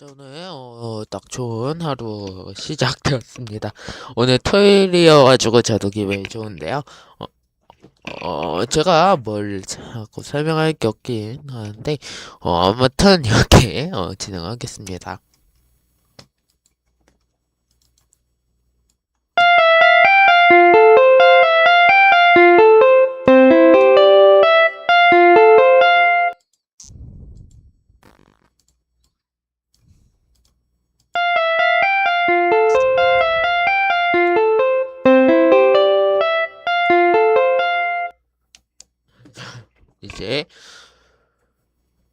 저는 어, 딱 좋은 하루 시작되었습니다. 오늘 토요일이어가지고 저도 기분이 좋은데요. 어, 어, 제가 뭘 자꾸 설명할 게 없긴 하는데, 어, 아무튼 이렇게 어, 진행하겠습니다. 이제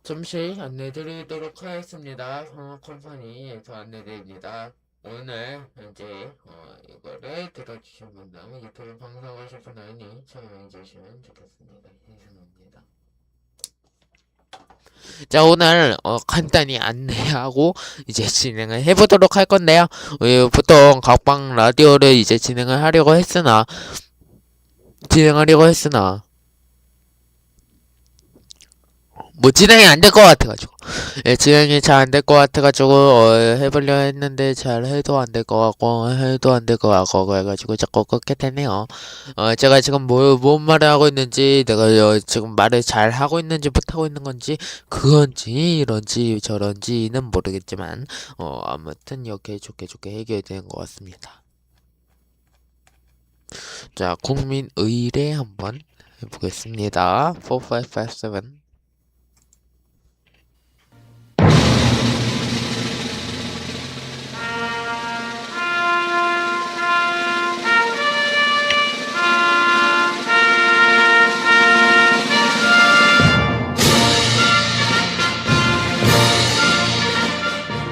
잠시 안내 드리도록 하겠습니다. 성악 컴퍼니에서 안내 드립니다. 오늘 이제 어, 이거를 들어주신 분들 유튜브 방송하실 분들이 참여해 주시면 좋겠습니다. 죄송합니다. 자 오늘 어, 간단히 안내하고 이제 진행을 해보도록 할 건데요. 어, 보통 각방 라디오를 이제 진행을 하려고 했으나 진행하려고 했으나 뭐 진행이 안 될 것 같아가지고. 예, 진행이 잘 안 될 것 같아가지고 어, 해보려 했는데 잘 해도 안 될 것 같고 해도 안 될 것 같고 그래가지고 자꾸 끊게 되네요. 어 제가 지금 뭐, 뭔 말을 하고 있는지 내가 어, 지금 말을 잘 하고 있는지 못하고 있는 건지 그건지 이런지 저런지는 모르겠지만 어 아무튼 이렇게 좋게 좋게 해결되는 것 같습니다. 자 국민의례 한번 해보겠습니다. 4557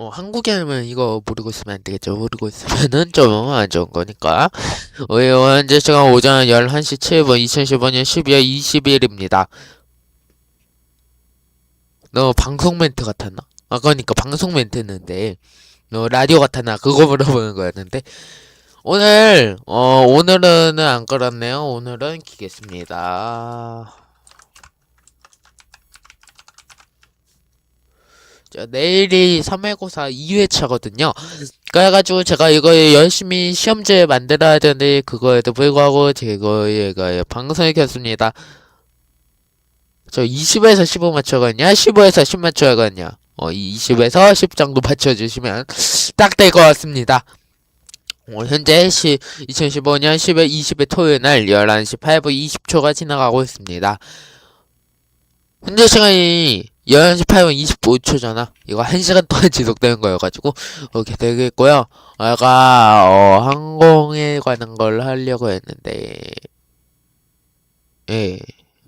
어, 한국에는 이거 모르고 있으면 안 되겠죠. 모르고 있으면은 좀 안 좋은 거니까. 어, 현재 시간 오전 11시 7분 2015년 12월 20일입니다. 너 방송 멘트 같았나? 아, 그러니까 방송 멘트였는데, 너 라디오 같았나? 그거 물어보는 거였는데, 오늘, 어, 오늘은 안 끌었네요. 오늘은 키겠습니다. 내일이 3회고사 2회차거든요. 그래가지고 제가 이거 열심히 시험지 만들어야 되는데 그거에도 불구하고 제가 방송을 켰습니다. 저 20에서 15 맞춰가냐? 15에서 10 맞춰가냐? 어, 이 20에서 10 정도 맞춰주시면 딱 될 것 같습니다. 어, 현재 시, 2015년 10월 20일 토요일 날 11시 8분 20초가 지나가고 있습니다. 현재 시간이 11시 8분 25초잖아. 이거 1시간 동안 지속되는 거여가지고, 이렇게 되겠고요. 내가, 어, 항공에 관한 걸 하려고 했는데, 예.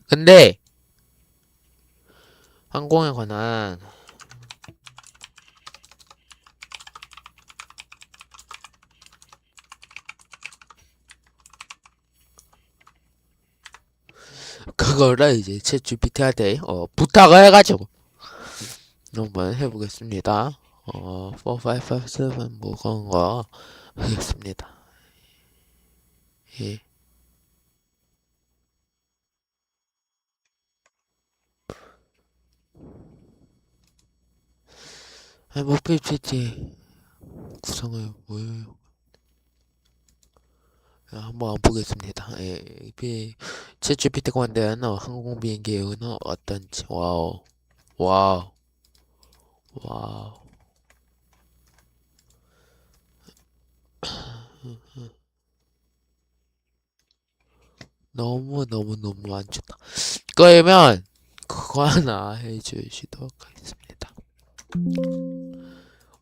근데, 항공에 관한, 그거를 이제 챗 GPT한테, 어, 부탁을 해가지고, 한번 해보겠습니다. 어, 4557 뭐 그런 거 하겠습니다. 예. 아, 뭐 PPT 구성을 뭐예요? 아, 한번 안 보겠습니다. 예, 비, 챗 GPT가 만든 어, 항공 비행기의 은어 어떤지, 와우, 와우. 와우. 너무 너무 너무 안 좋다. 그러면 그거 하나 해주시도록 하겠습니다.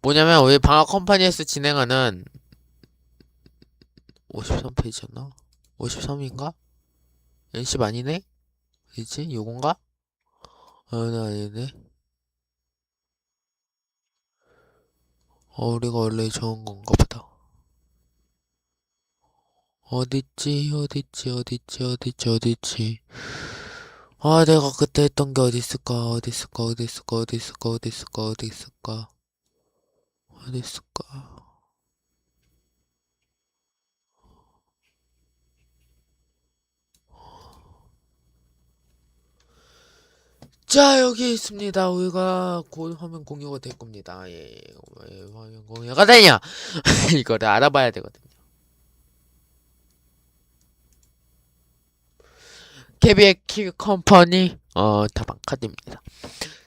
뭐냐면 우리 방학 컴퍼니에서 진행하는 53페이지였나? 53인가? NC 아니네? 그지? 요건가? 아, 아니네. 어, 우리가 원래 좋은 건가 보다. 어딨지, 어딨지, 어딨지, 어딨지, 어딨지. 아, 내가 그때 했던 게 어딨을까, 어딨을까, 어딨을까, 어딨을까, 어딨을까, 어딨을까. 어딨을까. 자, 여기 있습니다. 우리가 곧 화면 공유가 될 겁니다. 예, 왜 화면 공유가 되냐? 이거를 알아봐야 되거든요. KB의 키 컴퍼니 어 다방 카드입니다.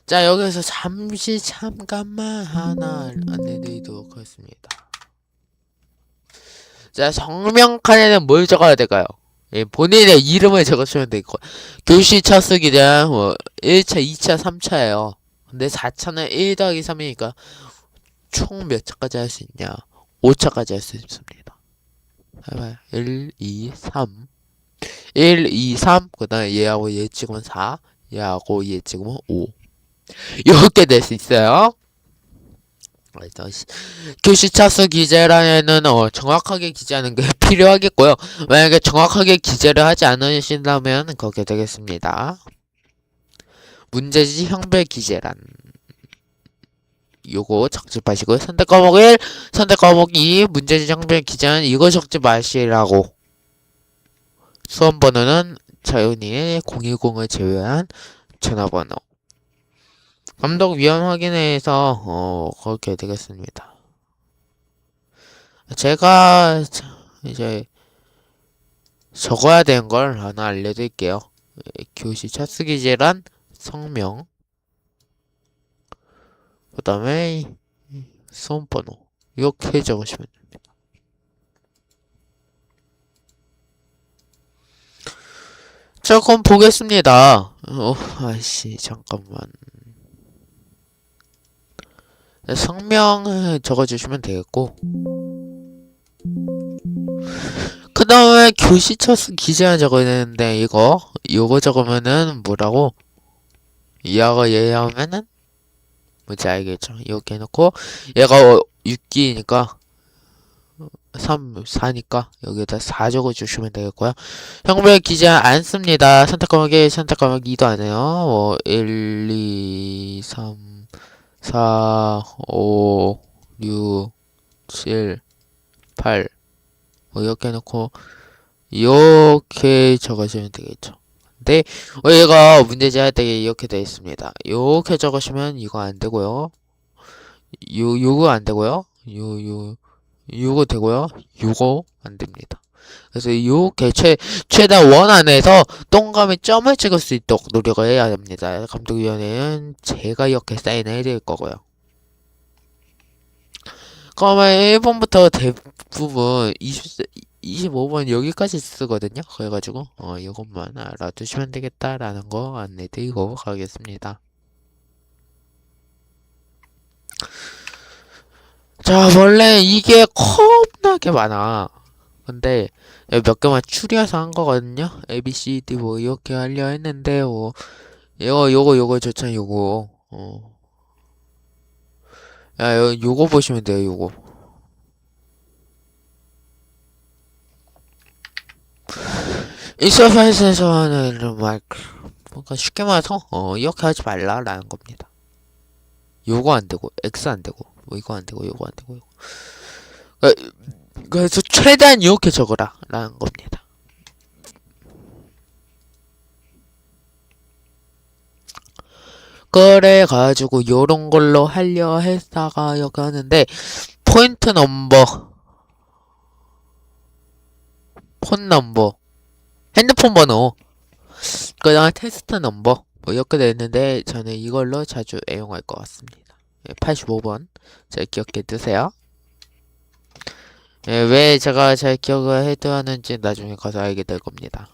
자 여기서 잠시 잠깐만 하나 안내드리도록 하겠습니다. 자 성명 칸에는 뭘 적어야 될까요? 예, 본인의 이름을 적으시면 되고 교시 차수기 대한 뭐 1차, 2차, 3차예요. 근데 4차는 1 더하기 3이니까 총 몇 차까지 할 수 있냐? 5차까지 할 수 있습니다. 해봐요. 1, 2, 3 1, 2, 3, 그 다음에 얘하고 얘 찍으면 4, 얘하고 얘 찍으면 5. 이렇게 될 수 있어요. 교시 차수 기재란에는 어, 정확하게 기재하는 게 필요하겠고요. 만약에 정확하게 기재를 하지 않으신다면 그렇게 되겠습니다. 문제지 형별 기재란. 요거 적지 마시고 선택 과목 1, 선택 과목 2, 문제지 형별 기재는 이거 적지 마시라고. 수험 번호는 자연이의 010을 제외한 전화번호. 감독 위원 확인회에서 어 그렇게 되겠습니다. 제가 자- 이제 적어야 되는 걸 하나 알려드릴게요. 예, 교시 차쓰기 제란 성명 그 다음에 수험 번호 이렇게 적으시면 됩니다. 자, 그럼 보겠습니다. 어, 아이씨, 잠깐만. 네, 성명 적어주시면 되겠고. 그 다음에 교시처스 기재안 적어야 되는데, 이거, 이거 적으면은 뭐라고? 이하고 얘 하면은? 뭔지 알겠죠? 이렇게 해놓고, 얘가 6기니까, 3, 4니까, 여기다 4 적어주시면 되겠고요. 형별 기재 안 씁니다. 선택 과목에 선택 과목 2도 안 해요. 뭐, 1, 2, 3, 4, 5, 6, 7, 8. 뭐, 이렇게 해놓고, 이렇게 적으시면 되겠죠. 어, 얘가 문제지 할 때 이렇게 되어 있습니다. 이렇게 적으시면 이거 안 되고요. 요, 요거 안 되고요. 요, 요, 요거 되고요. 요거 안 됩니다. 그래서 이렇게 최, 최대한 원 안에서 동그라미 점을 찍을 수 있도록 노력을 해야 됩니다. 감독위원회는 제가 이렇게 사인을 해드릴 거고요. 그러면 1번부터 대부분 20, 25번 여기까지 쓰거든요. 그래가지고 어, 이것만 알아두시면 되겠다라는 거 안내드리고 가겠습니다. 자, 원래 이게 겁나게 많아. 근데 몇 개만 추려서 한 거거든요. A, B, C, D 뭐 이렇게 하려 했는데 뭐 이거 요거 요거 좋잖아 요거 어. 야 요, 요거 보시면 돼요 요거 인터페이스에서는 막 뭔가 쉽게 말해서 어 이렇게 하지 말라라는 겁니다. 요거 안 되고 X 안 되고 뭐 이거 안 되고 요거 안 되고 요거. 그- 그래서 최대한 이렇게 적어라 라는 겁니다. 그래 가지고 요런 걸로 하려 했다가 여기 하는데 포인트 넘버 폰 넘버 핸드폰 번호 그 다음에 테스트 넘버 뭐 이렇게 돼 있는데 저는 이걸로 자주 애용할 것 같습니다. 85번 잘 기억해 두세요. 예, 왜 제가 잘 기억을 해둬야 하는지 나중에 가서 알게 될 겁니다.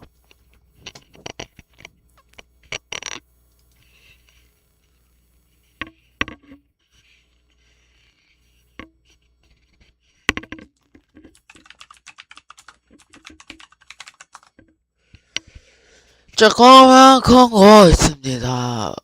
조그만 광고 있습니다.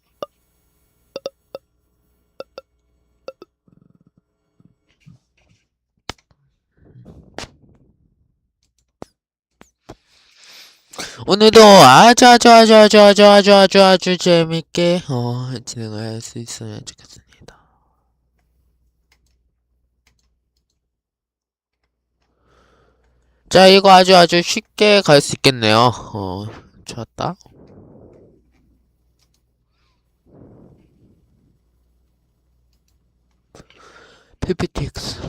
오늘도 아주 아주 아주 아주 아주 아주 아주 아주 재밌게 어 진행을 할 수 있으면 좋겠습니다. 자, 이거 아주 아주 쉽게 갈 수 있겠네요. 어, 좋았다. PPTX.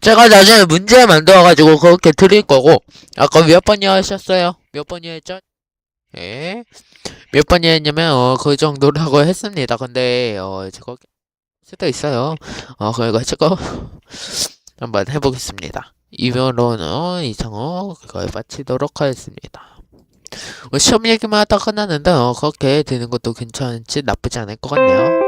제가 나중에 문제 만들어가지고 그렇게 드릴 거고, 아까 몇 번이요 하셨어요? 몇 번이요 했죠? 예? 몇 번이었냐면, 어, 그 정도라고 했습니다. 근데, 어, 제가 수도 있어요. 어, 그래가지고, 한번 해보겠습니다. 이면로는 이상호, 그걸 마치도록 하겠습니다. 뭐 시험 얘기만 하다 끝났는데, 어, 그렇게 되는 것도 괜찮지, 나쁘지 않을 것 같네요.